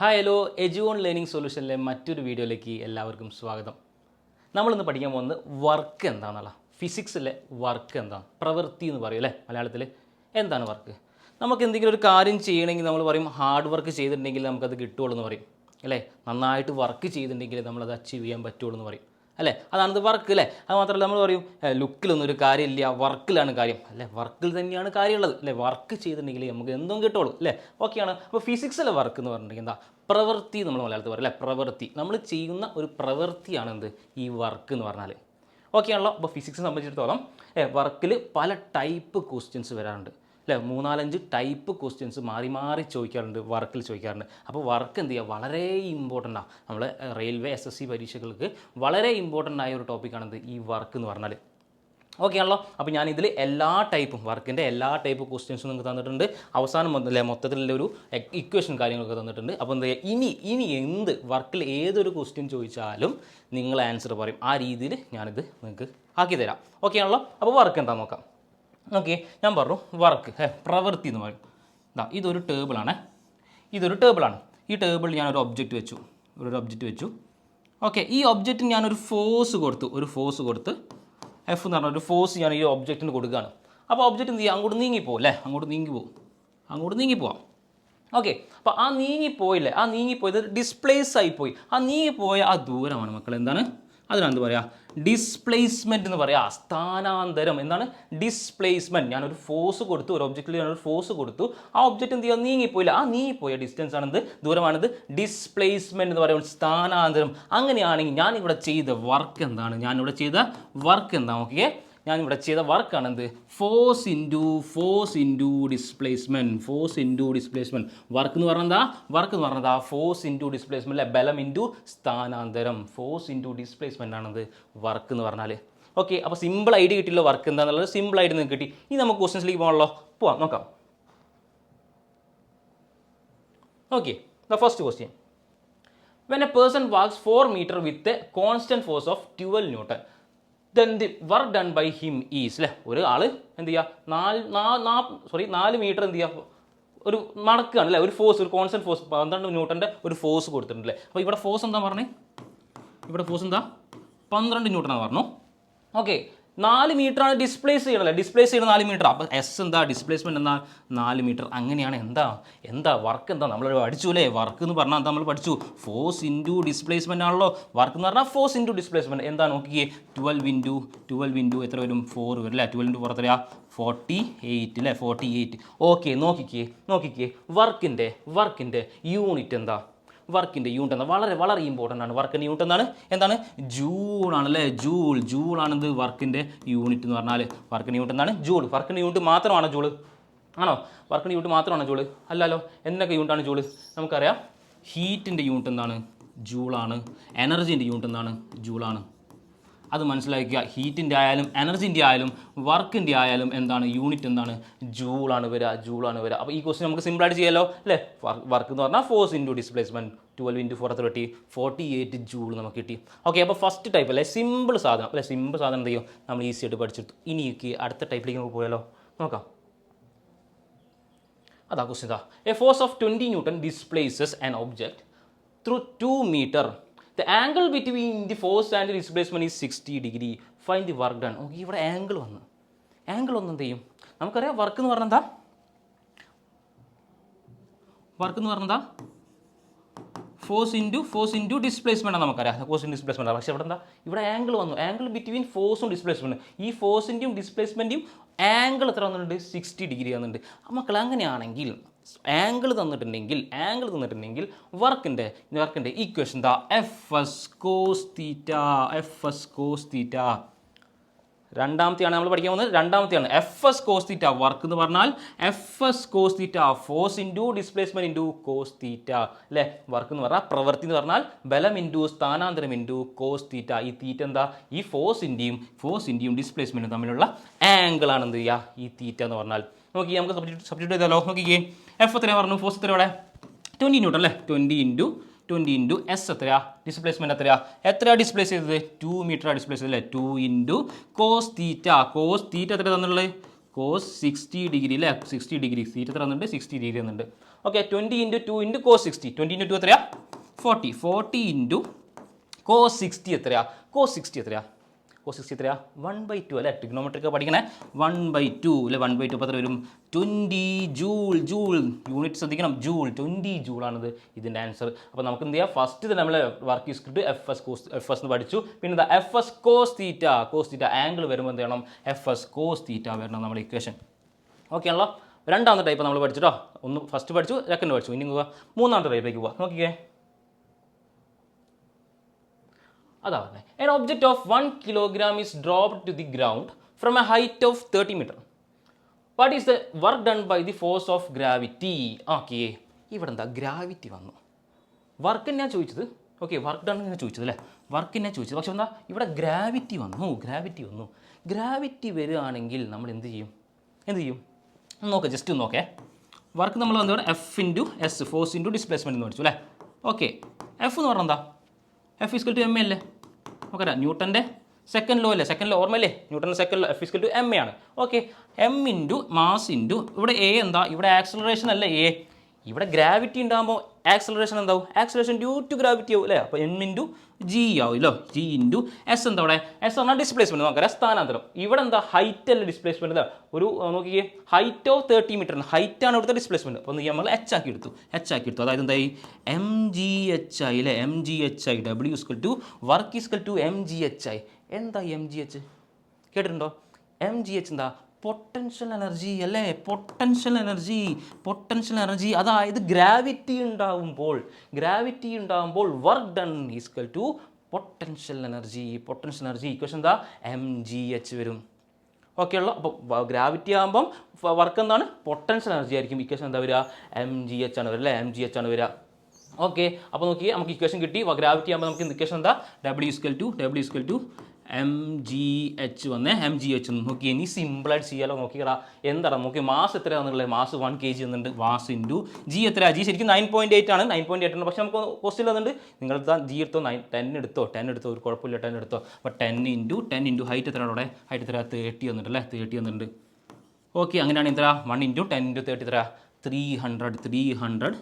Hi hello EduOne learning സൊല്യൂഷനിലെ മറ്റൊരു വീഡിയോയിലേക്ക് എല്ലാവർക്കും സ്വാഗതം. നമ്മളിന്ന് പഠിക്കാൻ പോകുന്നത് വർക്ക് എന്താണെന്നുള്ള. ഫിസിക്സിലെ വർക്ക് എന്താണ്? പ്രവൃത്തി എന്ന് പറയും അല്ലേ? മലയാളത്തിൽ എന്താണ് വർക്ക് നമുക്ക് എന്തെങ്കിലും ഒരു കാര്യം ചെയ്യണമെങ്കിൽ നമ്മൾ പറയും ഹാർഡ് വർക്ക് ചെയ്തിട്ടുണ്ടെങ്കിൽ നമുക്കത് കിട്ടുകയുള്ളൂ എന്ന് പറയും അല്ലേ? നന്നായിട്ട് വർക്ക് ചെയ്തിട്ടുണ്ടെങ്കിൽ നമ്മളത് അച്ചീവ് ചെയ്യാൻ പറ്റുള്ളൂ എന്ന് പറയും. അല്ലേ? അതാണത് വർക്ക് അല്ലേ അത് മാത്രമല്ല നമ്മൾ പറയും ലുക്കിലൊന്നും ഒരു കാര്യമില്ല വർക്കിലാണ് കാര്യം. അല്ലേ? വർക്കിൽ തന്നെയാണ് കാര്യമുള്ളത്. അല്ലേ? വർക്ക് ചെയ്തിട്ടുണ്ടെങ്കിൽ നമുക്ക് എന്തും കിട്ടുള്ളൂ. അല്ലേ? ഓക്കെയാണ്. അപ്പോൾ ഫിസിക്സിലെ വർക്ക് എന്ന് പറഞ്ഞിട്ടുണ്ടെങ്കിൽ എന്താ? പ്രവൃത്തി നമ്മൾ മലയാളത്തിൽ പറയും അല്ലേ? പ്രവൃത്തി. നമ്മൾ ചെയ്യുന്ന ഒരു പ്രവൃത്തിയാണ് എന്ത്? ഈ വർക്ക് എന്ന് പറഞ്ഞാൽ ഓക്കെ ആണല്ലോ അപ്പോൾ ഫിസിക്സ് സംബന്ധിച്ചിടത്തോളം വർക്കിൽ പല ടൈപ്പ് ക്വസ്റ്റ്യൻസ് വരാറുണ്ട്. അല്ലേ? മൂന്നാലഞ്ച് ടൈപ്പ് ക്വസ്റ്റ്യൻസ് മാറി മാറി ചോദിക്കാറുണ്ട് വർക്കിൽ ചോദിക്കാറുണ്ട്. അപ്പോൾ വർക്ക് എന്ത് ചെയ്യുക? വളരെ ഇമ്പോർട്ടന്റ് ആണ് റെയിൽവേ എസ് എസ് സി പരീക്ഷകൾക്ക് വളരെ ഇമ്പോർട്ടന്റ് ആയ ഒരു ടോപ്പിക്കാണെന്ത് ഈ വർക്ക് എന്ന് പറഞ്ഞാൽ ഓക്കെ ആണല്ലോ? അപ്പോൾ ഞാൻ ഇതിൽ എല്ലാ ടൈപ്പും വർക്കിന്റെ എല്ലാ ടൈപ്പ് ക്വസ്റ്റ്യൻസും നിങ്ങൾക്ക് തന്നിട്ടുണ്ട്. അവസാനം അല്ലേ മൊത്തത്തിലുള്ള ഒരു ഇക്വേഷൻ കാര്യങ്ങളൊക്കെ തന്നിട്ടുണ്ട്. അപ്പോൾ എന്താ ചെയ്യുക? ഇനി ഇനി എന്ത് വർക്കിൽ ഏതൊരു ക്വസ്റ്റ്യൻ ചോദിച്ചാലും നിങ്ങൾ ആൻസർ പറയും. ആ രീതിയിൽ ഞാനിത് നിങ്ങൾക്ക് ആക്കി തരാം ഓക്കെ ആണല്ലോ? അപ്പോൾ വർക്ക് എന്താ നോക്കാം. ഓക്കെ ഞാൻ പറഞ്ഞു വർക്ക് പ്രവൃത്തി എന്ന് പറയും. ഇതാ ഇതൊരു ടേബിളാണ് ഇതൊരു ടേബിളാണ് ഈ ടേബിളിൽ ഞാനൊരു ഒബ്ജക്റ്റ് വെച്ചു. ഒരു ഒബ്ജക്റ്റ് വെച്ചു. ഓക്കെ ഈ ഒബ്ജക്റ്റിന് ഞാനൊരു ഫോഴ്സ് കൊടുത്തു. ഒരു ഫോഴ്സ് കൊടുത്ത് എഫ് എന്ന് പറഞ്ഞ ഒരു ഫോഴ്സ് ഞാൻ ഈ ഒബ്ജക്റ്റിന് കൊടുക്കുകയാണ്. അപ്പോൾ ഒബ്ജക്റ്റ് എന്ത് ചെയ്യുക അങ്ങോട്ട് നീങ്ങിപ്പോ അല്ലേ? അങ്ങോട്ട് നീങ്ങി പോകും അങ്ങോട്ട് നീങ്ങിപ്പോവാം. ഓക്കെ അപ്പോൾ ആ നീങ്ങിപ്പോയില്ലേ? ആ നീങ്ങിപ്പോയത് ഡിസ്പ്ലേസ് ആയിപ്പോയി ആ നീങ്ങിപ്പോയ ആ ദൂരമാണ് മക്കൾ എന്താണ് എന്ത് പറയുക? ഡിസ്പ്ലേസ്മെന്റ് എന്ന് പറയുക സ്ഥാനാന്തരം. എന്താണ്? ഡിസ്പ്ലേസ്മെന്റ് ഞാനൊരു ഫോഴ്സ് കൊടുത്തു ഒരു ഒബ്ജക്റ്റിൽ ഞാനൊരു ഫോഴ്സ് കൊടുത്തു. ആ ഒബ്ജക്റ്റ് എന്ത് ചെയ്യുക? നീങ്ങിപ്പോയില്ല. ആ നീങ്ങിപ്പോയ ഡിസ്റ്റൻസ് ആണെന്ത്? ദൂരമാണിത് ഡിസ്പ്ലേസ്മെന്റ് എന്ന് പറയുന്നത് സ്ഥാനാന്തരം. അങ്ങനെയാണെങ്കിൽ ഞാനിവിടെ ചെയ്ത വർക്ക് എന്താണ്? ഞാനിവിടെ ചെയ്ത വർക്ക് എന്താ? ഓക്കെ ഞാനിവിടെ ചെയ്ത വർക്കാണ് എന്ത് force into force into displacement force into displacement work എന്ന് പറഞ്ഞാൽ വർക്ക് എന്ന് പറഞ്ഞാൽ ഫോഴ്സ് ഇന്റു ഡിസ്പ്ലേസ്മെന്റ് അല്ലെ? ബലം ഇന്റു സ്ഥാനാന്തരം. ഫോഴ്സ് ഇന്റു ഡിസ്പ്ലേസ്മെന്റ് ആണത് വർക്ക് എന്ന് പറഞ്ഞാൽ ഓക്കെ അപ്പോൾ സിമ്പിൾ ഐഡിയ കിട്ടിയല്ലോ വർക്ക് എന്താണെന്നുള്ളത് സിമ്പിൾ ആയിട്ട് നിങ്ങൾക്ക് കിട്ടി. ഇനി നമുക്ക് ക്വസ്റ്റൻസിലേക്ക് പോകാമല്ലോ പോവാം നോക്കാം. Okay the first question when a person walks 4 meter with a constant force of 12 newton then the work done by him is അല്ലേ ഒരു ആൾ എന്ത് ചെയ്യുക നാല് നാ സോറി നാല് മീറ്റർ എന്ത് ചെയ്യുക ഒരു നടക്കുകയാണ് അല്ലേ ഒരു ഫോഴ്സ് ഒരു കോൺസ്റ്റന്റ് ഫോഴ്സ് പന്ത്രണ്ട് ന്യൂട്ടന്റെ ഒരു ഫോഴ്സ് കൊടുത്തിട്ടുണ്ട് അല്ലേ അപ്പോൾ ഇവിടെ ഫോഴ്സ് എന്താ പറഞ്ഞേ? ഇവിടെ ഫോഴ്സ് എന്താ? പന്ത്രണ്ട് ന്യൂട്ടനാണ് പറഞ്ഞു? ഓക്കെ. നാല് മീറ്ററാണ് ഡിസ്പ്ലേസ് ചെയ്യണല്ലേ ഡിസ്പ്ലേസ് ചെയ്യണ നാല് മീറ്റർ അപ്പോൾ എസ് എന്താ? ഡിസ്പ്ലേസ്മെന്റ് എന്താ? നാല് മീറ്റർ അങ്ങനെയാണ്. എന്താ? എന്താ? വർക്ക് എന്താ? നമ്മൾ പഠിച്ചു അല്ലേ? വർക്ക് എന്ന് പറഞ്ഞാൽ എന്താ നമ്മൾ പഠിച്ചു? ഫോഴ്സ് ഇന്റു ഡിസ്പ്ലേസ്മെന്റ് ആണല്ലോ. വർക്ക് എന്ന് പറഞ്ഞാൽ ഫോഴ്സ് ഇന്റു ഡിസ്പ്ലേസ്മെന്റ് എന്താ നോക്കിയേ? ട്വൽവ് ഇന്റു ട്വൽവ് ഇന്റു എത്ര വരും? ഫോർ വരും അല്ലേ? ട്വൽവ് ഇന്റു പുറത്തറിയാ ഫോർട്ടി എയ്റ്റ് അല്ലേ? ഫോർട്ടി എയ്റ്റ് ഓക്കെ നോക്കിക്കേ. നോക്കിക്കേ വർക്കിന്റെ വർക്കിന്റെ യൂണിറ്റ് എന്താ? വർക്കിന്റെ യൂണിറ്റ് എന്താ വളരെ വളരെ ഇമ്പോർട്ടന്റ് ആണ് വർക്കിന്റെ യൂണിറ്റ് എന്താണ് എന്താണ്? ജൂൾ ആണ് അല്ലേ? ജൂൾ ജൂൾ ആണെന്ത് വർക്കിന്റെ യൂണിറ്റ് എന്ന് പറഞ്ഞാൽ വർക്കിന്റെ യൂണിറ്റ് എന്താണ് ജൂൾ വർക്കിന്റെ യൂണിറ്റ് മാത്രമാണ് ജൂൾ ആണോ? വർക്കിന്റെ യൂണിറ്റ് മാത്രമാണ് ജൂൾ അല്ലല്ലോ. എന്തൊക്കെ യൂണിറ്റാണ് ജൂൾ നമുക്കറിയാം. ഹീറ്റിന്റെ യൂണിറ്റ് എന്താണ്? ജൂളാണ് എനർജീന്റെ യൂണിറ്റ് എന്താണ്? ജൂളാണ് അത് മനസ്സിലാക്കുക ഹീറ്റിന്റെ ആയാലും എനർജിന്റെ ആയാലും വർക്കിന്റെ ആയാലും എന്താണ്? യൂണിറ്റ് എന്താണ്? ജൂളാണ് വരിക ജൂളാണ് വരിക അപ്പോൾ ഈ ക്വസ്റ്റ്യൻ നമുക്ക് സിമ്പിളായിട്ട് ചെയ്യാമല്ലോ അല്ലേ? വർക്ക് എന്ന് പറഞ്ഞാൽ force into displacement twelve into four thirty forty eight joule നമുക്ക് കിട്ടി. ഓക്കെ അപ്പോൾ ഫസ്റ്റ് ടൈപ്പ് അല്ലേ? സിമ്പിൾ സാധനം. അല്ലേ? സിമ്പിൾ സാധനം എന്ത് ചെയ്യും? നമ്മൾ ഈസി ആയിട്ട് പഠിച്ചെടുത്തു. ഇനിയൊക്കെ അടുത്ത ടൈപ്പിലേക്ക് നമുക്ക് പോയാലോ? നോക്കാം. അതാ question a force of twenty newton displaces an object through two metre the angle between the force and displacement is sixty degree find the work done okay ഇവിടെ ആംഗിൾ വന്നു. ആംഗിൾ ഒന്ന് എന്ത് ചെയ്യും? നമുക്കറിയാം വർക്ക് എന്ന് പറഞ്ഞാൽ എന്താ? വർക്ക് എന്ന് പറഞ്ഞാൽ എന്താ? Force into force into displacement ആണ് നമുക്കറിയാം. ഫോഴ്സ് ഇൻ ഡിസ്പ്ലേസ്മെന്റ് പക്ഷേ ഇവിടെ എന്താ? ഇവിടെ ആംഗിൾ വന്നു. ആംഗിൾ ബിറ്റ്വീൻ ഫോഴ്സും ഡിസ്പ്ലേസ്മെന്റ് ഈ ഫോഴ്സിന്റെയും ഡിസ്പ്ലേസ്മെന്റും ആംഗിൾ എത്ര വന്നിട്ടുണ്ട്? സിക്സ്റ്റി ഡിഗ്രി വന്നിട്ടുണ്ട്. മക്കൾ അങ്ങനെയാണെങ്കിൽ ആംഗിൾ തന്നിട്ടുണ്ടെങ്കിൽ ആംഗിൾ തന്നിട്ടുണ്ടെങ്കിൽ വർക്കിന്റെ വർക്കിന്റെ ഈക്വേഷൻ എന്താ F S cos theta F S cos theta രണ്ടാമത്തെയാണ് നമ്മൾ പഠിക്കാൻ പോകുന്നത്. രണ്ടാമത്തെയാണ് F S cos theta work എന്ന് പറഞ്ഞാൽ F S cos theta force into displacement into cos theta അല്ലേ? വർക്ക് എന്ന് പറഞ്ഞാൽ പ്രവൃത്തി എന്ന് പറഞ്ഞാൽ ബലം ഇന്റു സ്ഥാനാന്തരം ഇന്റു കോസ് തീറ്റ ഈ തീറ്റ എന്താ? ഈ ഫോഴ്സിന്റെയും ഫോഴ്സിന്റെയും ഡിസ്പ്ലേസ്മെന്റും തമ്മിലുള്ള ആംഗിൾ ആണ് എന്ത് ചെയ്യുക? ഈ തീറ്റ എന്ന് പറഞ്ഞാൽ നോക്കി നമുക്ക് സബ്ജക്ട് ചെയ്താലോ നോക്കിക്കേ എഫ് എത്രയാണ് പറഞ്ഞു? ഫോഴ്സ് അവിടെ ട്വന്റി ന്യൂട്ടൺ അല്ലേ? Twenty into twenty into S എത്രയാ? ഡിസ്പ്ലേസ്മെന്റ് എത്രയാ? എത്രയാ ഡിസ്പ്ലേസ് ചെയ്തത്? ടു മീറ്റർ ഡിസ്പ്ലേസ് ചെയ്തത് അല്ലേ? Two into cos theta cos theta എത്ര തന്നുള്ളത് കോസ് സിക്സ്റ്റി ഡിഗ്രി അല്ലേ? സിക്സ്റ്റി ഡിഗ്രി സീറ്റ് എത്ര തന്നിട്ട് സിക്സ്റ്റി ഡിഗ്രി തന്നിട്ടുണ്ട്. Okay twenty into two into cos sixty twenty into two എത്രയാ? Forty forty into cos sixty എത്രയാ? കോസ് സിക്സ്റ്റി എത്രയാ? Cos sixty എത്രയാ വൺ ബൈ ടു അല്ലേ ടിഗ്നോമെട്രിക്ക് പഠിക്കണേ? വൺ ബൈ ടു അല്ലെ വൺ ബൈ ടു അപ്പോൾ വരും. ട്വന്റി ജൂൾ ജൂൾ യൂണിറ്റ് ശ്രദ്ധിക്കണം. ജൂൾ ട്വന്റി ജൂളാണിത് ഇതിന്റെ ആൻസർ അപ്പോൾ നമുക്ക് എന്ത് ചെയ്യാം? ഫസ്റ്റ് തന്നെ നമ്മൾ വർക്ക് ചെയ്തിട്ട് F S cos F S എന്ന് പഠിച്ചു. പിന്നെ എന്താ F S cos theta cos theta angle വരുമ്പോൾ എന്ത് ചെയ്യണം? എഫ് എസ് കോസ് തീറ്റ വരണം നമ്മുടെ ഇക്വേഷൻ ഓക്കെ ആണല്ലോ? രണ്ടാമത്തെ ടൈപ്പ് നമ്മൾ പഠിച്ചിട്ടോ ഒന്ന് ഫസ്റ്റ് പഠിച്ചു സെക്കൻഡ് പഠിച്ചു. ഇനി പോവുക മൂന്നാമത്തെ ടൈപ്പിലേക്ക് പോവാം. നോക്കിക്കേ. അതാ പറഞ്ഞത് an object of one kilogram is drop to the ground from a height of thirty metre what is the work done by the force of gravity okay ഇവിടെ എന്താ ഗ്രാവിറ്റി വന്നു വർക്ക് എന്നാ ചോദിച്ചത് ഓക്കെ വർക്ക് ഡൺ എന്നാ ചോദിച്ചത് അല്ലേ? Work എന്നാ ചോദിച്ചത്. പക്ഷെ എന്താ? ഇവിടെ ഗ്രാവിറ്റി വന്നു. ഗ്രാവിറ്റി വന്നു. ഗ്രാവിറ്റി വരികയാണെങ്കിൽ നമ്മൾ എന്ത് ചെയ്യും? എന്ത് ചെയ്യും? നോക്കാം ജസ്റ്റ് നോക്കേ. വർക്ക് നമ്മൾ വന്നിവിടെ F into S force into displacement എന്ന് പഠിച്ചു അല്ലേ? ഓക്കെ എഫ് എന്ന് പറഞ്ഞാൽ എന്താ? F is equal to M A അല്ലേ? നോക്കരാ ന്യൂട്ടന്റെ സെക്കൻഡ് ലോ അല്ലേ? സെക്കൻഡ് ലോ ഓർമ്മയല്ലേ? ന്യൂട്ടന്റെ second law F is equal to M A ആണ്. Okay M into mass into ഇവിടെ എ എന്താ? ഇവിടെ ആക്സലറേഷൻ അല്ലേ എ ഇവിടെ ഗ്രാവിറ്റി ഉണ്ടാകുമ്പോൾ ആക്സലറേഷൻ എന്താവും? ആക്സലറേഷൻ ഡ്യൂ ടു ഗ്രാവിറ്റി ആവും അല്ലേ? അപ്പോൾ എം ഇന്റു ജി ആവുമല്ലോ ജി ഇന്റു എസ് എന്താ അവിടെ? എസ് പറഞ്ഞാൽ ഡിസ്പ്ലേസ്മെന്റ് നോക്കാം സ്ഥാനാന്തരം. ഇവിടെ എന്താ ഹൈറ്റ് അല്ല ഡിസ്പ്ലേസ്മെന്റ് അല്ല ഒരു നോക്കിക്കേ. Height of thirty metre height ആണ് ഇവിടുത്തെ ഡിസ്പ്ലേസ്മെന്റ് അപ്പോൾ നമ്മൾ എച്ച് ആക്കി എടുത്തു. എച്ച് ആക്കി എടുത്തു. അതായത് എന്തായി? എം ജി എച്ച് ഐ അല്ലേ M G H I W equal to work is equal to M G H I എന്താ എം ജി എച്ച് കേട്ടിട്ടുണ്ടോ? എം ജി എച്ച് എന്താ? പൊട്ടൻഷ്യൽ എനർജി അല്ലേ? പൊട്ടൻഷ്യൽ എനർജി പൊട്ടൻഷ്യൽ എനർജി അതായത് gravity ഉണ്ടാവുമ്പോൾ gravity ഉണ്ടാവുമ്പോൾ work done is equal to potential energy potential energy equation എന്താ? M G H വരും. Okay ഉള്ള. അപ്പോൾ ഗ്രാവിറ്റി ആകുമ്പം വർക്ക് എന്താണ്? പൊട്ടൻഷ്യൽ എനർജി ആയിരിക്കും. ഇക്വേഷൻ എന്താ വരിക? എം ജി എച്ച് ആണ് വരിക അല്ലേ? എം ജി എച്ച് ആണ് വരിക. ഓക്കെ അപ്പോൾ നോക്കി നമുക്ക് ഇക്വേഷൻ കിട്ടി. ഗ്രാവിറ്റി ആകുമ്പോൾ നമുക്ക് ഇക്വേഷൻ എന്താ? W equal to W equal to M G H വന്ന്. എം ജി എച്ച് നോക്കി ഇനി സിമ്പിളായിട്ട് ചെയ്യാലോ? നോക്കിക്കടാ എന്താണ് നോക്കി മാസ് എത്രയാണെന്നുള്ളത് മാസ് വൺ കെ ജി എന്നുണ്ട് മാസ് ഇന്റു ജി എത്ര ജി ശരിക്കും നയൻ പോയിന്റ് എയ്റ്റ് ആണ്. നയൻ പോയിന്റ് എയ്റ്റ് ആണ് പക്ഷേ നമുക്ക് ക്വസ്റ്റ്യൻ വന്നിട്ട് നിങ്ങൾ ജി എടുത്തോ? നയൻ ടെൻ എടുത്തോ? ടെൻ എടുത്തോ? ഒരു കുഴപ്പമില്ല ടെൻ എടുത്തോ. അപ്പോൾ ten into ten into height എത്രയാണ് അവിടെ ഹൈറ്റ് എത്ര തേർട്ടി വന്നിട്ട് അല്ലേ തേർട്ടി വന്നിട്ടുണ്ട്. ഓക്കെ അങ്ങനെയാണ് എത്ര one into ten into thirty എത്ര three hundred three hundred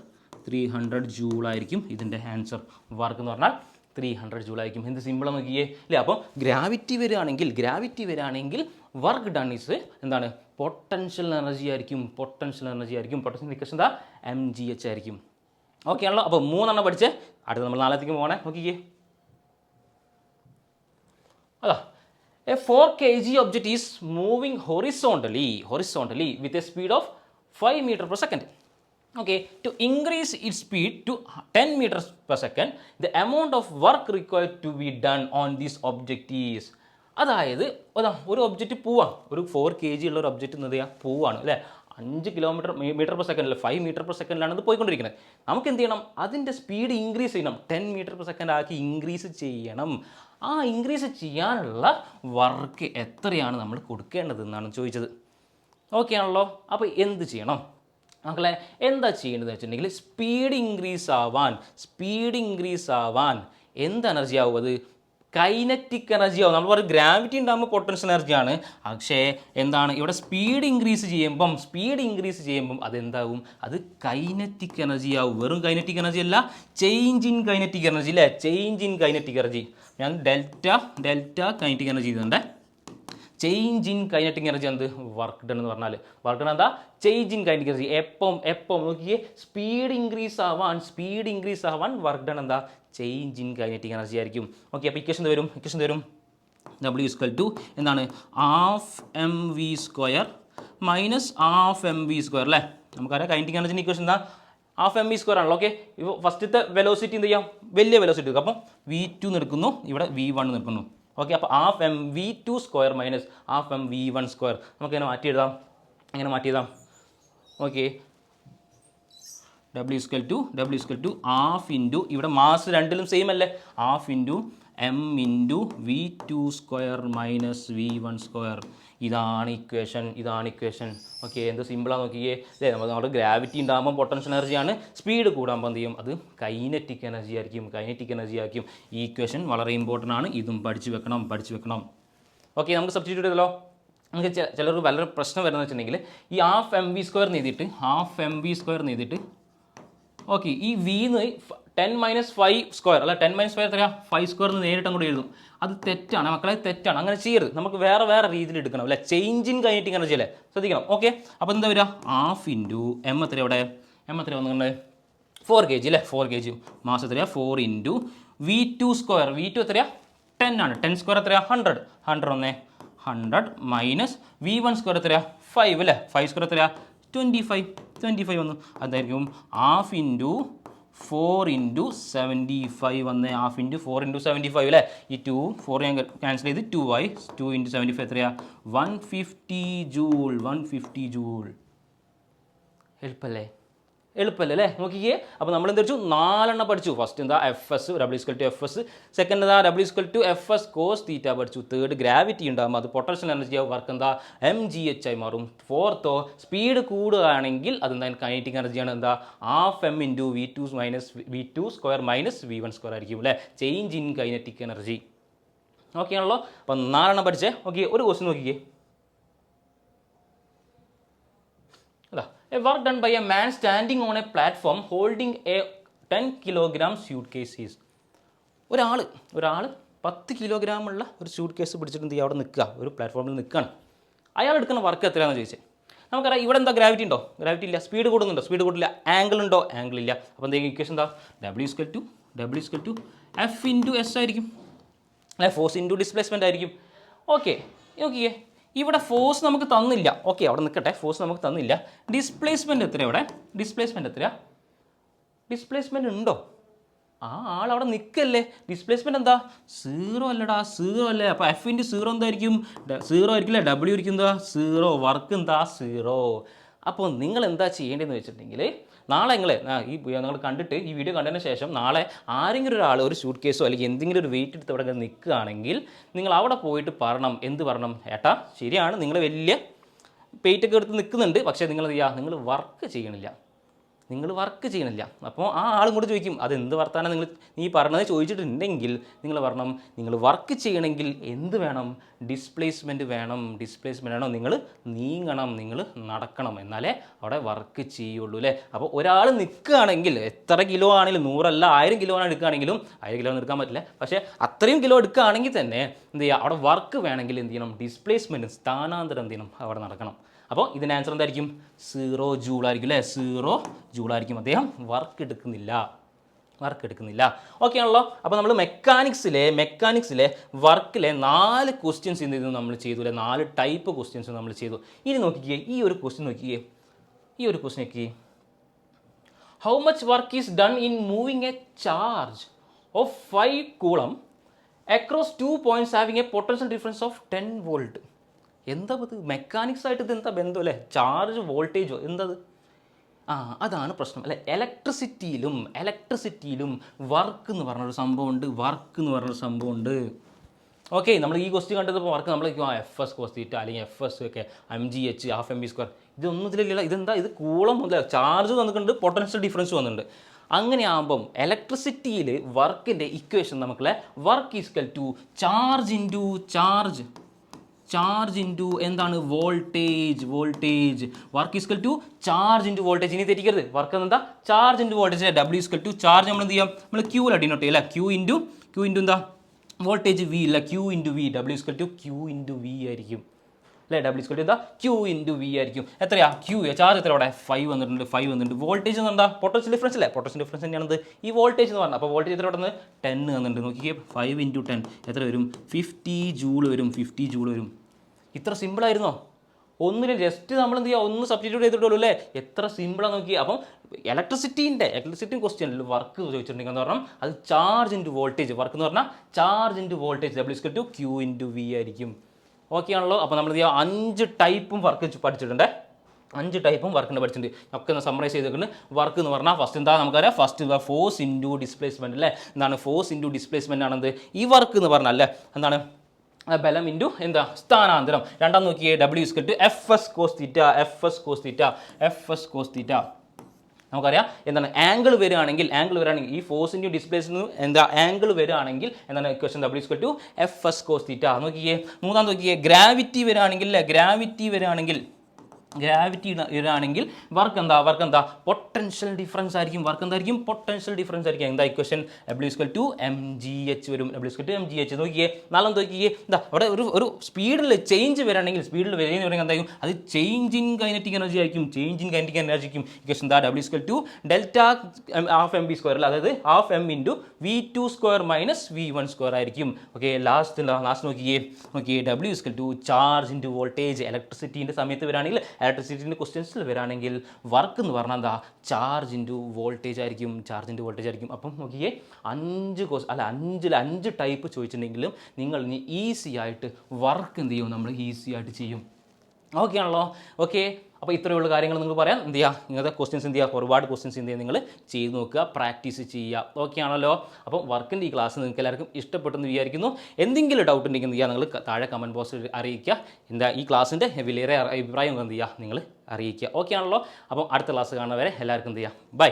three hundred ജൂളായിരിക്കും ഇതിന്റെ ആൻസർ വർക്ക് എന്ന് പറഞ്ഞാൽ ത്രീ ഹൺഡ്രഡ് ജൂൾ ആയിരിക്കും എന്ത് സിമ്പിൾ നോക്കിയേ? അല്ലേ അപ്പോൾ ഗ്രാവിറ്റി വരികയാണെങ്കിൽ ഗ്രാവിറ്റി വരികയാണെങ്കിൽ വർക്ക് ഡൺ ഇസ് എന്താണ്? പൊട്ടൻഷ്യൽ എനർജി ആയിരിക്കും പൊട്ടൻഷ്യൽ എനർജി ആയിരിക്കും. പൊട്ടൻഷ്യൽ നിക്കസ് എന്താ? എം ജി എച്ച് ആയിരിക്കും. ഓക്കെ ആണല്ലോ? അപ്പോൾ മൂന്നെണ്ണം പഠിച്ച് അടുത്ത നമ്മൾ നാളത്തേക്ക് പോകണേ നോക്കിക്കേ. അതാ a four K G object is moving horizontally horizontally with a speed of five metre per second okay to increase its speed to 10 meters per second the amount of work required to be done on this object is അതായത് അതാ ഒരു object പോവാം ഒരു four K G ഉള്ള ഒരു object എന്ത് ചെയ്യുക പോവാണ് അല്ലേ? അഞ്ച് കിലോമീറ്റർ മീറ്റർ പെർ സെക്കൻഡ് അല്ല ഫൈവ് മീറ്റർ പെർ സെക്കൻഡിലാണ് അത് പോയിക്കൊണ്ടിരിക്കുന്നത്. നമുക്ക് എന്ത് ചെയ്യണം? അതിന്റെ സ്പീഡ് ഇൻക്രീസ് ചെയ്യണം. ടെൻ മീറ്റർ പെർ സെക്കൻഡ് ആക്കി ഇൻക്രീസ് ചെയ്യണം. ആ ഇൻക്രീസ് ചെയ്യാനുള്ള വർക്ക് എത്രയാണ് നമ്മൾ കൊടുക്കേണ്ടത് എന്നാണ് ചോദിച്ചത്. ഓക്കെ ആണല്ലോ? അപ്പോൾ എന്ത് ചെയ്യണം? മക്കളെ എന്താ ചെയ്യേണ്ടതെന്ന് വെച്ചിട്ടുണ്ടെങ്കിൽ സ്പീഡ് ഇൻക്രീസ് ആവാൻ സ്പീഡ് ഇൻക്രീസ് ആവാൻ എന്ത് എനർജി ആവും അത്? കൈനറ്റിക് എനർജി ആവും. നമ്മൾ പറയും ഗ്രാവിറ്റി ഉണ്ടാകുമ്പോൾ പൊട്ടൻഷ്യൽ എനർജിയാണ് പക്ഷേ എന്താണ്? ഇവിടെ സ്പീഡ് ഇൻക്രീസ് ചെയ്യുമ്പം സ്പീഡ് ഇൻക്രീസ് ചെയ്യുമ്പം അതെന്താവും അത് കൈനറ്റിക് എനർജി ആവും. വെറും കൈനറ്റിക് എനർജി അല്ല ചേഞ്ച് ഇൻ കൈനറ്റിക് എനർജി അല്ലേ ചേഞ്ച് ഇൻ കൈനറ്റിക് എനർജി ഞാൻ ഡെൽറ്റ ഡെൽറ്റ കൈനറ്റിക് എനർജി ചെയ്തിട്ടുണ്ടേ. ചേഞ്ച് ഇൻ കൈനറ്റിക് എനർജി എന്ത്? വർക്ക് ഡൺ എന്ന് പറഞ്ഞാൽ വർക്ക് ഡൺ എന്താ? ചേഞ്ച് ഇൻ കൈനറ്റിക് എനർജി എപ്പം എപ്പം? നോക്കിയേ. സ്പീഡ് ഇൻക്രീസ് ആവാൻ സ്പീഡ് ഇൻക്രീസ് ആവാൻ വർക്ക് ഡൺ എന്താ? ചേഞ്ച് ഇൻ കൈനറ്റിക് എനർജി ആയിരിക്കും. ഓക്കെ അപ്പോൾ ഇക്വേഷൻ വരും? ഇക്വേഷൻ വരും? ഡബ്ല്യു ഇസ്ക്വൽ ടു എന്താണ്? Half M V square minus half M V square അല്ലേ? നമുക്കറിയാം കൈനറ്റിക് എനർജിന്റെ ഇക്വേഷൻ എന്താ? ഹാഫ് എം വി സ്ക്വയർ ആണല്ലോ ഓക്കെ ഇപ്പോൾ ഫസ്റ്റത്തെ വെലോസിറ്റി എന്ത് ചെയ്യാം? വലിയ വെലോസിറ്റി എടുക്കും അപ്പം വി ടു നിൽക്കുന്നു ഇവിടെ വി വൺ നിൽക്കുന്നു ഓക്കെ അപ്പോൾ half M V two square minus half M V one square നമുക്ക് എങ്ങനെ മാറ്റി എഴുതാം ഇങ്ങനെ മാറ്റി എഴുതാം okay W equal to W equal to half into ഇവിടെ മാസ് രണ്ടിലും സെയിം അല്ലേ? Half into M into V two square minus V one square ഇതാണ് ഇക്വേഷൻ ഇതാണ് ഇക്വേഷൻ ഓക്കെ എന്ത് സിമ്പിളാണ് നോക്കിയേ? അല്ലേ നമ്മൾ നമ്മുടെ ഗ്രാവിറ്റി ഉണ്ടാകുമ്പോൾ പൊട്ടൻഷ്യൽ എനർജിയാണ് സ്പീഡ് കൂടാകുമ്പോൾ എന്ത് ചെയ്യും? അത് കൈനറ്റിക് എനർജി ആയിരിക്കും. കൈനറ്റിക് എനർജി ആയിരിക്കും. ഈ ഇക്വേഷൻ വളരെ ഇമ്പോർട്ടന്റ് ആണ്. ഇതും പഠിച്ചു വെക്കണം പഠിച്ചു വെക്കണം. ഓക്കെ നമുക്ക് സബ്സ്റ്റിറ്റ്യൂട്ട് ചെയ്തല്ലോ. നമുക്ക് ചിലർക്ക് വളരെ പ്രശ്നം വരുന്നത് വെച്ചിട്ടുണ്ടെങ്കിൽ ഈ ഹാഫ് എം വി സ്ക്വയർ എഴുതിയിട്ട് ഹാഫ് എം വി സ്ക്വയർ എഴുതിയിട്ട് ഓക്കെ ഈ വിന്ന് ടെൻ മൈനസ് ഫൈവ് സ്ക്വയർ അല്ല ടെൻ മൈനസ് ഫൈവ് എത്രയാ? ഫൈവ് സ്ക്വയർ എന്ന് നേരിട്ട് അങ്ങോട്ട് എഴുതും. അത് തെറ്റാണ്. മക്കളെ തെറ്റാണ്. അങ്ങനെ ചെയ്യരുത്. നമുക്ക് വേറെ വേറെ രീതിയിൽ എടുക്കണം അല്ലെ? ചേഞ്ച് ഇൻ കൈനറ്റിക് എനർജി അല്ലേ? ശ്രദ്ധിക്കണം. ഓക്കെ അപ്പോൾ എന്താ വരിക? ഹാഫ് ഇന്റു എം എത്ര ഇവിടെ? എം എത്ര വന്നിട്ടുണ്ട്? ഫോർ കെ ജി അല്ലേ? ഫോർ കെ ജി മാസം എത്രയാ? Four into V two square V two എത്രയാ? ടെൻ ആണ്. ടെൻ സ്ക്വയർ എത്രയാ? ഹൺഡ്രഡ് ഹൺഡ്രഡ് ഒന്നേ. Hundred minus V one square എത്രയാ? ഫൈവ് അല്ലേ? ഫൈവ് സ്ക്വയർ എത്രയാ? ട്വന്റി ഫൈവ് ട്വന്റി ഫൈവ് വന്നു. അതായിരിക്കും half into four into seventy five വന്ന്. Half into four into seventy five അല്ലേ ഈ ടു ഫോർ ഞാൻ ക്യാൻസൽ ചെയ്ത് ടു ആയി ടു ഇന്റു സെവന്റി ഫൈവ് എത്രയാ? One fifty joule one fifty joule എളുപ്പല്ലേ? എളുപ്പമല്ലേ അല്ലേ? നോക്കിക്കേ. അപ്പോൾ നമ്മൾ എന്ത് വെച്ചു? നാലെണ്ണം പഠിച്ചു. ഫസ്റ്റ് എന്താ? F S W to F S second എന്താ? W equal to F S cos theta പഠിച്ചു. തേർഡ് ഗ്രാവിറ്റി ഉണ്ടാകും അത് പൊട്ടൻഷ്യൽ എനർജി ആവും. വർക്ക് എന്താ? എം ജി എച്ച് ആയി മാറും. ഫോർത്തോ സ്പീഡ് കൂടുകയാണെങ്കിൽ അതെന്താ കൈനറ്റിക് എനർജിയാണ് എന്താ? Half M into V two minus V two square minus V one square ആയിരിക്കും അല്ലേ? Change in kinetic energy okay ആണല്ലോ? അപ്പം നാലെണ്ണം പഠിച്ചേ. ഓക്കെ ഒരു ക്വസ്റ്റ്യൻ നോക്കിക്കേ അതാ a work done by a man standing on a platform holding a ten kilogram suitcase is ഒരാൾ ഒരാൾ പത്ത് കിലോഗ്രാം ഉള്ള ഒരു സ്യൂട്ട് കേസ് പിടിച്ചിട്ട് ചെയ്യുക അവിടെ നിൽക്കുക. ഒരു പ്ലാറ്റ്ഫോമിൽ നിൽക്കുകയാണ്. അയാൾ എടുക്കുന്ന വർക്ക് എത്രയാണെന്ന് ചോദിച്ചത് നമുക്കറിയാം ഇവിടെ എന്താ ഗ്രാവിറ്റി ഉണ്ടോ? ഗ്രാവിറ്റി ഇല്ല. സ്പീഡ് കൂടുന്നുണ്ടോ? സ്പീഡ് കൂടില്ല. ആംഗിൾ ഉണ്ടോ? ആംഗിൾ ഇല്ല. അപ്പോൾ എന്തെങ്കിലും ഇക്വേഷൻ എന്താ? W equal to W equal to F into S ആയിരിക്കും. അല്ലെ ഫോഴ്സ് ഇന്റു ഡിസ്പ്ലേസ്മെന്റ് ആയിരിക്കും. ഓക്കെ നോക്കിയേ ഇവിടെ ഫോഴ്സ് നമുക്ക് തന്നില്ല. ഓക്കെ അവിടെ നിൽക്കട്ടെ. ഫോഴ്സ് നമുക്ക് തന്നില്ല. ഡിസ്പ്ലേസ്മെന്റ് എത്ര ഇവിടെ? ഡിസ്പ്ലേസ്മെന്റ് എത്ര ഡിസ്പ്ലേസ്മെന്റ് ഉണ്ടോ? ആ ആൾ അവിടെ നിൽക്കല്ലേ. ഡിസ്പ്ലേസ്മെന്റ് എന്താ? സീറോ അല്ലടാ സീറോ അല്ലേ? അപ്പോൾ എഫ് ഇന്റു സീറോ എന്തായിരിക്കും? സീറോ ആയിരിക്കില്ല? ഡബ്ല്യു ആയിരിക്കും എന്താ? സീറോ വർക്ക് എന്താ? സീറോ അപ്പോൾ നിങ്ങൾ എന്താ ചെയ്യേണ്ടതെന്ന് വെച്ചിട്ടുണ്ടെങ്കിൽ നാളെ നിങ്ങൾ ഈ നിങ്ങൾ കണ്ടിട്ട് ഈ വീഡിയോ കണ്ടതിന് ശേഷം നാളെ ആരെങ്കിലും ഒരാൾ ഒരു ഷൂട്ട് കേസോ അല്ലെങ്കിൽ എന്തെങ്കിലും ഒരു വെയിറ്റ് എടുത്ത് അവിടെ നിൽക്കുകയാണെങ്കിൽ നിങ്ങൾ അവിടെ പോയിട്ട് പറയണം എന്ത് പറയണം ഏട്ടാ ശരിയാണ് നിങ്ങൾ വലിയ പെയിറ്റൊക്കെ എടുത്ത് നിൽക്കുന്നുണ്ട്. പക്ഷേ നിങ്ങൾ എന്ത് ചെയ്യുക? നിങ്ങൾ വർക്ക് ചെയ്യണില്ല. നിങ്ങൾ വർക്ക് ചെയ്യണില്ല. അപ്പോൾ ആ ആളും കൂടെ ചോദിക്കും അത് എന്ത് വർത്താനം നിങ്ങൾ നീ പറഞ്ഞത് ചോദിച്ചിട്ടുണ്ടെങ്കിൽ നിങ്ങൾ പറയണം നിങ്ങൾ വർക്ക് ചെയ്യണമെങ്കിൽ എന്ത് വേണം? ഡിസ്പ്ലേസ്മെന്റ് വേണം. ഡിസ്പ്ലേസ്മെന്റ് വേണം. നിങ്ങൾ നീങ്ങണം. നിങ്ങൾ നടക്കണം. എന്നാലേ അവിടെ വർക്ക് ചെയ്യുള്ളൂ അല്ലേ? അപ്പോൾ ഒരാൾ നിൽക്കുകയാണെങ്കിൽ എത്ര കിലോ ആണെങ്കിലും നൂറല്ല ആയിരം കിലോ ആണ് എടുക്കുകയാണെങ്കിലും ആയിരം കിലോ എടുക്കാൻ പറ്റില്ല. പക്ഷേ അത്രയും കിലോ എടുക്കുകയാണെങ്കിൽ തന്നെ എന്ത് ചെയ്യുക അവിടെ വർക്ക് വേണമെങ്കിൽ എന്ത് ചെയ്യണം? ഡിസ്പ്ലേസ്മെന്റ് സ്ഥാനാന്തരം എന്ത് ചെയ്യണം? അവിടെ നടക്കണം. അപ്പോൾ ഇതിന്റെ ആൻസർ എന്തായിരിക്കും? സീറോ ജൂൾ ആയിരിക്കും അല്ലേ? സീറോ ജൂൾ ആയിരിക്കും. അദ്ദേഹം വർക്ക് എടുക്കുന്നില്ല. വർക്ക് എടുക്കുന്നില്ല. ഓക്കെ ആണല്ലോ? അപ്പോൾ നമ്മൾ മെക്കാനിക്സിലെ മെക്കാനിക്സിലെ വർക്കിലെ നാല് ക്വസ്റ്റ്യൻസ് എന്ത് നമ്മൾ ചെയ്തു അല്ലെ? നാല് ടൈപ്പ് ക്വസ്റ്റ്യൻസ് നമ്മൾ ചെയ്തു. ഇനി നോക്കിക്കേ ഈ ഒരു ക്വസ്റ്റ്യൻ നോക്കിക്കേ. ഈ ഒരു ക്വസ്റ്റ്യൻ നോക്കിക്കേ. How much work is done in moving a charge of five coulomb across two points having a potential difference of ten volt എന്താ ഇത് മെക്കാനിക്സ് ആയിട്ട് ഇത് എന്താ ബന്ധം അല്ലേ? ചാർജ് വോൾട്ടേജോ എന്തത്? ആ അതാണ് പ്രശ്നം അല്ലെ? ഇലക്ട്രിസിറ്റിയിലും ഇലക്ട്രിസിറ്റിയിലും വർക്ക് എന്ന് പറഞ്ഞൊരു സംഭവമുണ്ട് വർക്ക് എന്ന് പറഞ്ഞൊരു സംഭവമുണ്ട്. ഓക്കെ നമ്മൾ ഈ ക്വസ്റ്റ്യൻ കണ്ടപ്പോൾ വർക്ക് നമ്മൾ ആ എഫ് എസ് കോസ്റ്റീറ്റ അല്ലെങ്കിൽ എഫ് എസ് ഒക്കെ M G H half M B square ഇതൊന്നും ഇതിലില്ല. ഇതെന്താ? ഇത് കൂളം മുതൽ ചാർജ് വന്നിട്ടുണ്ട് പൊട്ടൻഷ്യൽ ഡിഫറൻസ് വന്നിട്ടുണ്ട്. അങ്ങനെ ആകുമ്പം ഇലക്ട്രിസിറ്റിയിൽ വർക്കിന്റെ ഇക്വേഷൻ നമുക്കുള്ള work equal to charge into charge charge into എന്താണ്? Voltage voltage work equal to charge into voltage ഇനി തെറ്റിക്കരുത്. വർക്ക് എന്താ? Charge into voltage W equal to charge നമ്മൾ എന്ത് ചെയ്യാം? നമ്മൾ ക്യൂല ഡിനോട്ട് ചെയ്യില്ല ക്യൂ ഇന്റു ക്യൂ ഇന്റു എന്താ? വോൾട്ടേജ് വി ഇല്ല Q into V W equal to Q into V ആയിരിക്കും. അല്ലേ? ഡബ്ല്യൂ ടു എന്താ? ക്യൂ ഇന്റു വി ആയിരിക്കും. എത്രയാ? ക്യൂ ചാർജ് എത്ര അവിടെ? ഫൈവ് വന്നിട്ടുണ്ട്. ഫൈവ് വന്നിട്ടുണ്ട്. വോൾട്ടേജ് എന്ന് എന്താ? പൊട്ടൻഷ്യൽ ഡിഫറൻസ് അല്ലേ? പൊട്ടൻഷ്യൽ ഡിഫറൻസ് തന്നെയാണത്. ഈ വോൾട്ടേജ് എന്ന് പറഞ്ഞാൽ അപ്പോൾ വോൾട്ടേജ് എത്ര അവിടെ ടെൻ വന്നിട്ടുണ്ട്. നോക്കിയേ ഫൈവ് ഇന്റു ടെൻ എത്ര വരും? ഫിഫ്റ്റി ജൂൾ വരും. ഫിഫ്റ്റി ജൂൾ വരും. ഇത്ര സിമ്പിളായിരുന്നോ ഒന്നിലും ജസ്റ്റ് നമ്മൾ എന്ത് ചെയ്യുക ഒന്ന് സബ്സ്റ്റിറ്റ്യൂട്ട് ചെയ്തിട്ടുള്ളൂ അല്ലേ? എത്ര സിമ്പിളാണ് നോക്കി അപ്പം ഇലക്ട്രിസിറ്റീന്റെ ഇലക്ട്രിസിറ്റി ക്വസ്റ്റ്യനിൽ വർക്ക് ചോദിച്ചിട്ടുണ്ടെങ്കിൽ എന്ന് പറഞ്ഞാൽ അത് ചാർജ് ഇന്റു വോൾട്ടേജ് വർക്ക് എന്ന് പറഞ്ഞാൽ charge into voltage W square to Q into V ആയിരിക്കും. ഓക്കെ ആണല്ലോ? അപ്പോൾ നമ്മൾ എന്ത് ചെയ്യുക അഞ്ച് ടൈപ്പും വർക്ക് പഠിച്ചിട്ടുണ്ട്. അഞ്ച് ടൈപ്പും വർക്കിന്റെ പഠിച്ചിട്ടുണ്ട്. ഒക്കെ ഒന്ന് സമ്മറൈസ് ചെയ്തിട്ടുണ്ട് വർക്ക് എന്ന് പറഞ്ഞാൽ ഫസ്റ്റ് എന്താ? നമുക്കറിയാം. ഫസ്റ്റ് ഫോഴ്സ് ഇന്റു ഡിസ്പ്ലേസ്മെന്റ് അല്ലേ? എന്താണ്? ഫോഴ്സ് ഇന്റു ഡിസ്പ്ലേസ്മെന്റ് ആണെന്ത്? ഈ വർക്ക് എന്ന് പറഞ്ഞാൽ അല്ലേ? എന്താണ്? ബലം ഇന്റു എന്താ? സ്ഥാനാന്തരം. രണ്ടാം നോക്കിയേ W script F S cos theta F S cos theta F S cos theta നമുക്കറിയാം എന്താണ് ആംഗിൾ വരികയാണെങ്കിൽ ആംഗിൾ വരികയാണെങ്കിൽ ഈ ഫോഴ്സിന്റെ ഡിസ്പ്ലേസിനും എന്താ ആംഗിൾ വരികയാണെങ്കിൽ എന്താണ് question W equal to F S cos theta നോക്കിയേ. മൂന്നാം നോക്കിയേ ഗ്രാവിറ്റി വരികയാണെങ്കിൽ അല്ലേ? ഗ്രാവിറ്റി വരികയാണെങ്കിൽ ഗ്രാവിറ്റി ഇടാണെങ്കിൽ വർക്ക് എന്താ വർക്ക് എന്താ? പൊട്ടൻഷ്യൽ ഡിഫറൻസ് ആയിരിക്കും വർക്ക് എന്തായിരിക്കും? പൊട്ടൻഷ്യൽ ഡിഫറൻസ് ആയിരിക്കും. എന്താ equation W equal to M G H വരും. W equal to M G H നോക്കിയേ നാളെ നോക്കിയേ എന്താ അവിടെ ഒരു ഒരു സ്പീഡിൽ ചേഞ്ച് വരാണെങ്കിൽ സ്പീഡിൽ വരുന്ന പറയുന്നത് എന്തായിരിക്കും? അത് ചേഞ്ച് ഇൻ കൈനറ്റിക് എനർജി ആയിരിക്കും. ചേഞ്ച് ഇൻ കൈനറ്റിക് എനർജി ആയിരിക്കും. ഇക്വേഷൻ എന്താ? W equal to delta half M B square അല്ല? അതായത് half M into V two square minus V one square ആയിരിക്കും. ഓക്കെ ലാസ്റ്റ് ലാസ്റ്റ് നോക്കിയേ നോക്കിയേ W equal to charge into voltage ഇലക്ട്രിസിറ്റിന്റെ സമയത്ത് വരാണെങ്കിൽ ഇലക്ട്രിസിറ്റീന്റെ ക്വസ്റ്റ്യൻസിൽ വരാണെങ്കിൽ വർക്ക് എന്ന് പറഞ്ഞാൽ എന്താ ചാർജ് ഇന്റു വോൾട്ടേജ് ആയിരിക്കും ചാർജ് ഇന്റു വോൾട്ടേജ് ആയിരിക്കും. അപ്പം നോക്കിയേ അഞ്ച് കോസ് അല്ല അഞ്ചിൽ അഞ്ച് ടൈപ്പ് ചോദിച്ചിട്ടുണ്ടെങ്കിലും നിങ്ങൾ ഇനി ഈസി ആയിട്ട് വർക്ക് എന്ത് ചെയ്യും? നമ്മൾ ഈസി ആയിട്ട് ചെയ്യും. ഓക്കെ ആണല്ലോ? ഓക്കെ അപ്പോൾ ഇത്രയുള്ള കാര്യങ്ങൾ നിങ്ങൾക്ക് പറയാം. എന്ത് ചെയ്യുക ഇങ്ങനത്തെ ക്വസ്റ്റ്യൻസ് എന്ത് ചെയ്യുക ഒരുപാട് ക്വസ്റ്റ്യൻസ് എന്ത് ചെയ്യുക നിങ്ങൾ ചെയ്ത് നോക്കുക പ്രാക്ടീസ് ചെയ്യുക. ഓക്കെ ആണല്ലോ? അപ്പോൾ വർക്കിന്റെ ഈ ക്ലാസ് നിങ്ങൾക്ക് എല്ലാവർക്കും ഇഷ്ടപ്പെട്ടെന്ന് വിചാരിക്കുന്നു. എന്തെങ്കിലും ഡൗട്ട് ഉണ്ടെങ്കിൽ എന്ത് ചെയ്യുക നിങ്ങൾ താഴെ കമന്റ് ബോക്സിൽ അറിയിക്കുക. എന്താ? ഈ ക്ലാസ്സിന്റെ വിലയേറെ അഭിപ്രായം എന്ത് ചെയ്യുക നിങ്ങൾ അറിയിക്കുക. ഓക്കെ ആണല്ലോ? അപ്പം അടുത്ത ക്ലാസ് കാണുന്നവരെ എല്ലാവർക്കും എന്ത് ചെയ്യുക ബൈ